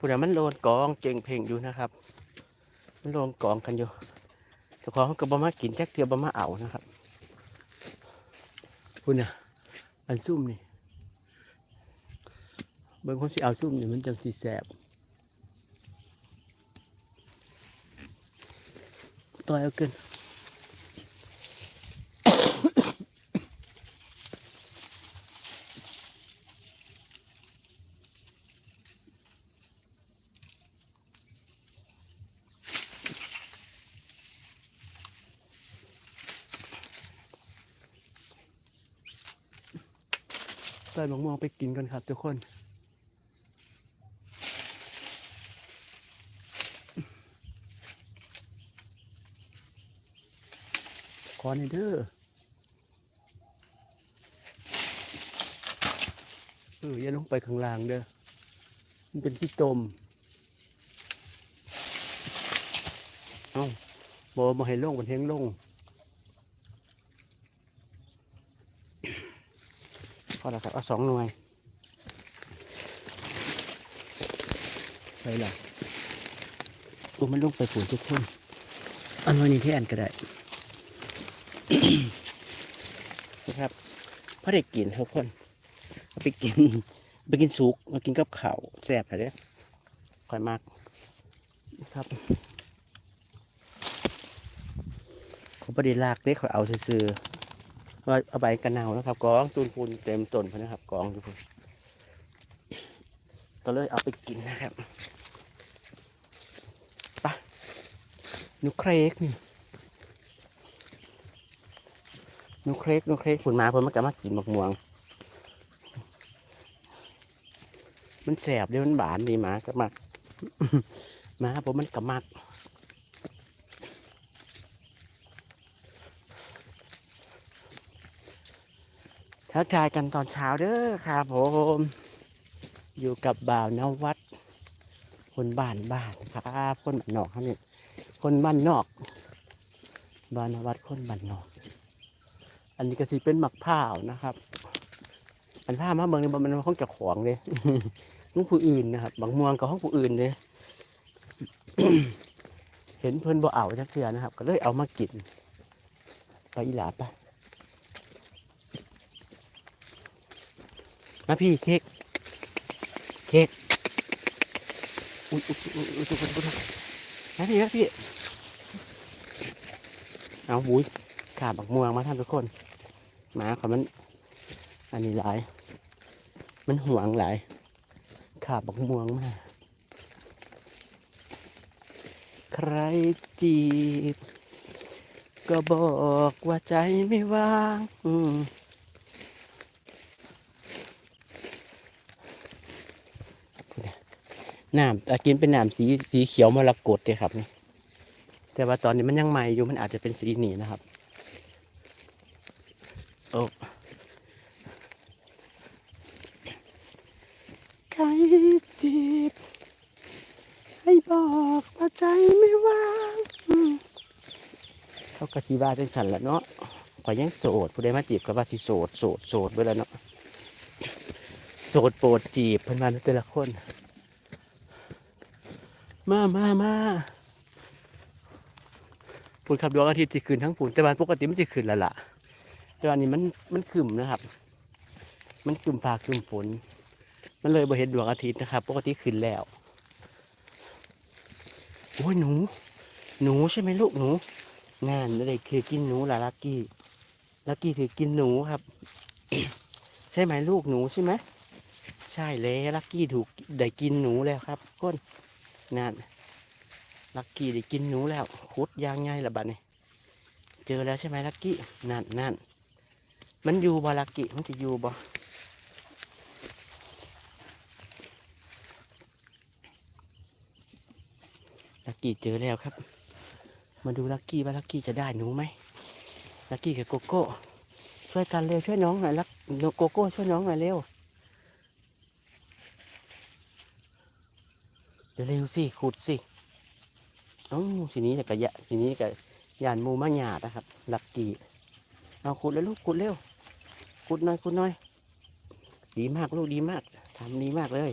ผู้ใดมันโลนกองเจงเพลงอยู่นะครับ มันโลนกองกันอยู่เจ้าของก็บ่มากินแจ็คเทียบ่มาเอานะครับคุณน่ะอันซุ่มนี่เบิ่งคนสิเอาซุ่มนี่มันจังสิแสบต่อยเอาเกิน ส่หมองมองไปกินกันครับทุกคนขอในอยเด้อเอออย่าลงไปข้างล่างเด้อ มันเป็นที่ตม เอ้าบอมาให้ลงมันเฮงลง พอแล้วครับเอาสองหน่วยไปละตัวมันลงไปฝูนทุกคนเอันวันนี้ที่อันก็ได้นะครับพอได้กินทุกคนเอาไปกินไปกินสุกมากินกับข้าวแซ่บเลยเด้อค่อยมากนะครับเขาประเดี๋ยวลากเด้ขอยเอาซื่อๆว่า เอาใบกระนาวนะครับกองตูนปูนเต็มต้นพนะครับกองทุกคนก็เลยเอาไปกินนะครับไปะนูเครกนี่นูเครกนูเครกผลมาผลมันก็มากินหมกม่วง มันแสบเดี๋ยวมันบานดีหมาก็มักหมาผมมันก็มัก ทักทายกันตอนเช้าเด้อครับผม อยู่กับบ่าวนวัด คนบ้านบ้านครับคนบ้านนอกครับนี่คนบ้านนอกบ่าวนวัดคนบ้านนอก อันนี้ก็สิเป็นหมักผ้าวนะครับอันผ้ามาเมืองนี่บ่มันห้องเจ้าของเลยห้องผู้อื่นนะครับบางม่วงกับห้องผู้อื่นเลยเห็นเพิ่อนบ่เอาจักเทือนะครับ ก็เลยเอามากินไปอีหลาไป มาพี่เค้กเค้กอุ้ยอุ้ยอุ้ยอุ้ยอุ้ยอุ้ยอุ้ยมาพี่มาพี่เอาบุ้ยขาบักม่วงมาท่านทุกคนหมาเขามัน อันนี้หลาย มันห่วงหลายขาบักม่วงมาใครจีบ ก็บอกว่าใจไม่ว่างอืม น้ำอะกินเป็นน้ำสีสีเขียวมรกตเลยครับนี่แต่ว่าตอนนี้มันยังใหม่อยู่มันอาจจะเป็นสีนีนะครับโอ้ใครจีบให้บอกว่าใจไม่ว่างเขากระสีบาจังสันละเนาะข่อยยังโสดผู้ใดมาจีบก็ว่าสิโสดโสดโสดไปแล้วเนาะโสดโปรดจีบเพิ่นมาแต่ละคน มามามาปูนขับดวงอาทิตย์จะขึ้นทั้งปูนแต่วันปกติมันจะขึ้นแล้วล่ะ แต่วันนี้มันมันขึ้นนะครับ มันขึ้นฟ้าขึ้นฝนมันเลยบ่เห็นดวงอาทิตย์นะครับ ปกติขึ้นแล้วโอ้ยหนู หนูใช่ไหมลูกหนูงานอะไรคือกินหนูล่ะลักกี้ลักกี้คือกินหนูครับ ใช่ไหมลูกหนูใช่ไหมใช่แล้วลักกี้ถูกได้กินหนูแล้วครับก้น นั่นลักกี้ได้กินหนูแล้วคุดยางไงละบัดนี่เจอแล้วใช่ไหมลักกี้นั่นนั่นมันอยู่บ่ลักกี้มันจะอยู่บ่ลักกี้เจอแล้วครับ มาดูลักกี้ว่าลักกี้จะได้หนูไหมลักกี้กับโกโก้ช่วยกันเร็วช่วยน้องหน่อยลักโกโก้ช่วยน้องหน่อยเร็ว เร็วสิขุดสิเอ้ทีนี้แต่กะยะทีนี้กะยานมูมาหยาดนะครับ หลักกีเอาขุดแล้วลูกขุดเร็วขุดหน่อยขุดหน่อย ดีมากลูกดีมากทำดีมากเลย